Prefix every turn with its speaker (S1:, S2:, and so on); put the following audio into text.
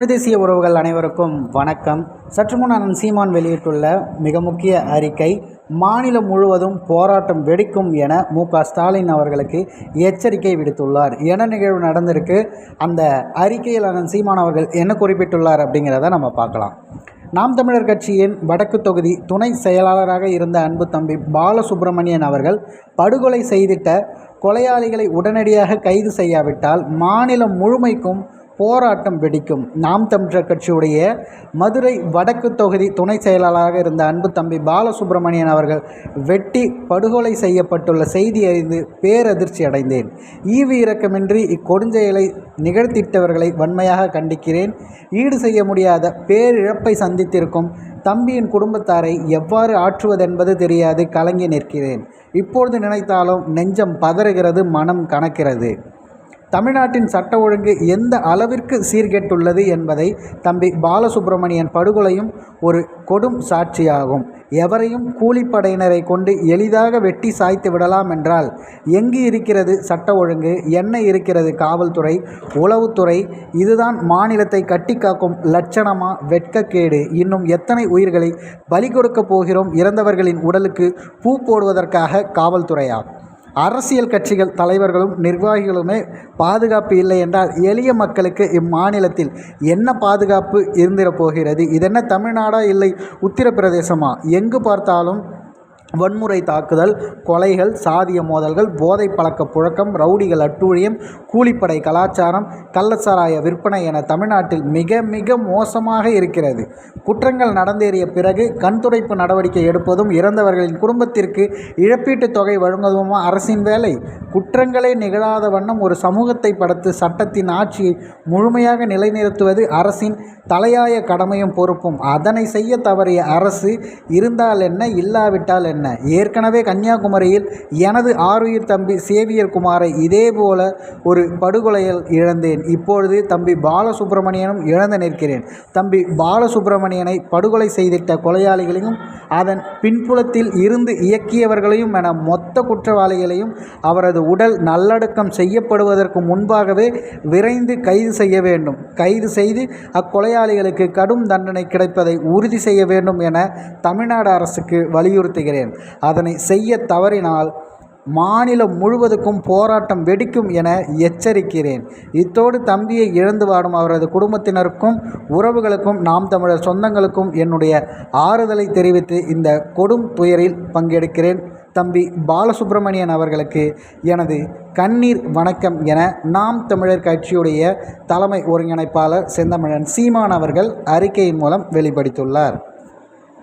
S1: தேசிய உறவுகள் அனைவருக்கும் வணக்கம். சற்று முன் அண்ணன் சீமான் வெளியிட்டுள்ள மிக முக்கிய அறிக்கை மாநிலம் முழுவதும் போராட்டம் வெடிக்கும் என மு. ஸ்டாலின் அவர்களுக்கு எச்சரிக்கை விடுத்துள்ளார். என்ன நிகழ்வு நடந்திருக்கு? அந்த அறிக்கையில் அண்ணன் சீமான் அவர்கள் என்ன குறிப்பிட்டுள்ளார் அப்படிங்கிறத நம்ம பார்க்கலாம். நாம் தமிழர் கட்சியின் வடக்கு தொகுதி துணை செயலாளராக இருந்த அன்பு தம்பி பாலசுப்பிரமணியன் அவர்கள் படுகொலை செய்திட்ட கொலையாளிகளை உடனடியாக கைது செய்யாவிட்டால் மாநிலம் முழுமைக்கும் போராட்டம் வெடிக்கும். நாம் தமிழர் கட்சியுடைய மதுரை வடக்கு தொகுதி துணை செயலாளராக இருந்த அன்பு தம்பி பாலசுப்ரமணியன் அவர்கள் வெட்டி படுகொலை செய்யப்பட்டுள்ள செய்தி அறிந்து பேரதிர்ச்சி அடைந்தேன். ஈவு இரக்கமின்றி இக்கொடுஞ்செயலை நிகழ்த்திட்டவர்களை வன்மையாக கண்டிக்கிறேன். ஈடு செய்ய முடியாத பேரிழப்பை சந்தித்திருக்கும் தம்பியின் குடும்பத்தாரை எவ்வாறு ஆற்றுவதென்பது தெரியாது. கலங்கி நிற்கிறேன். இப்பொழுது நினைத்தாலும் நெஞ்சம் பதறுகிறது மனம் கணக்கிறது தமிழ்நாட்டின் சட்ட ஒழுங்கு எந்த அளவிற்கு சீர்கெட்டுள்ளது என்பதை தம்பி பாலசுப்ரமணியன் படுகொலையும் ஒரு கொடும் சாட்சியாகும். எவரையும் கூலிப்படையினரை கொண்டு எளிதாக வெட்டி சாய்த்து விடலாம் என்றால் எங்கு இருக்கிறது சட்ட ஒழுங்கு? என்ன இருக்கிறது காவல்துறை? உளவுத்துறை? இதுதான் மாநிலத்தை கட்டி காக்கும் லட்சணமா? வெட்கக்கேடு. இன்னும் எத்தனை உயிர்களை பலி கொடுக்கப் போகிறோம் இறந்தவர்களின் உடலுக்கு பூ போடுவதற்காக காவல்துறையாகும் அரசியல் கட்சிகள் தலைவர்களும் நிர்வாகிகளுமே பாதுகாப்பு இல்லை என்றால் எளிய மக்களுக்கு இம்மாநிலத்தில் என்ன பாதுகாப்பு இருந்திட போகிறது? இதென்ன தமிழ்நாடா இல்லை உத்தரப்பிரதேசமா? எங்கு பார்த்தாலும் வன்முறை தாக்குதல் கொலைகள் சாதிய மோதல்கள் போதை பழக்க புழக்கம் ரவுடிகள் அட்டூழியம் கூலிப்படை கலாச்சாரம் கள்ளச்சாராய விற்பனை என தமிழ்நாட்டில் மிக மிக மோசமாக இருக்கிறது. குற்றங்கள் நடந்தேறிய பிறகு கண்துடைப்பு நடவடிக்கை எடுப்பதும் இறந்தவர்களின் குடும்பத்திற்கு இழப்பீட்டுத் தொகை வழங்குவதும் அரசின் வேலை. குற்றங்களே நிகழாத வண்ணம் ஒரு சமூகத்தை படுத்து சட்டத்தின் ஆட்சியை முழுமையாக நிலைநிறுத்துவது அரசின் தலையாய கடமையும் பொறுப்பும். அதனை செய்ய தவறிய அரசு இருந்தால் என்ன இல்லாவிட்டால் என்ன? என்ன? ஏற்கனவே கன்னியாகுமரியில் எனது ஆருயிர் தம்பி சேவியர் குமாரை இதேபோல ஒரு படுகொலையில் இழந்தேன். இப்பொழுது தம்பி பாலசுப்ரமணியனும் இழந்து நிற்கிறேன். தம்பி பாலசுப்ரமணியனை படுகொலை செய்திட்ட கொலையாளிகளையும் அதன் பின்புலத்தில் இருந்து இயக்கியவர்களையும் என மொத்த குற்றவாளிகளையும் அவரது உடல் நல்லடக்கம் செய்யப்படுவதற்கு முன்பாகவே விரைந்து கைது செய்ய வேண்டும். கைது செய்து அக்கொலையாளிகளுக்கு கடும் தண்டனை கிடைப்பதை உறுதி செய்ய வேண்டும் என தமிழ்நாடு அரசுக்கு வலியுறுத்துகிறேன். அதனை செய்ய தவறினால் மாநிலம் முழுவதுக்கும் போராட்டம் வெடிக்கும் என எச்சரிக்கிறேன். இத்தோடு தம்பியை இழந்து வாடும் அவரது குடும்பத்தினருக்கும் உறவுகளுக்கும் நாம் தமிழர் சொந்தங்களுக்கும் என்னுடைய ஆறுதலை தெரிவித்து இந்த கொடும் துயரில் பங்கெடுக்கிறேன். தம்பி பாலசுப்ரமணியன் அவர்களுக்கு எனது கண்ணீர் வணக்கம் என நாம் தமிழர் கட்சியுடைய தலைமை ஒருங்கிணைப்பாளர் செந்தமிழன் சீமான் அவர்கள் அறிக்கையின் மூலம் வெளிப்படுத்தியுள்ளார்.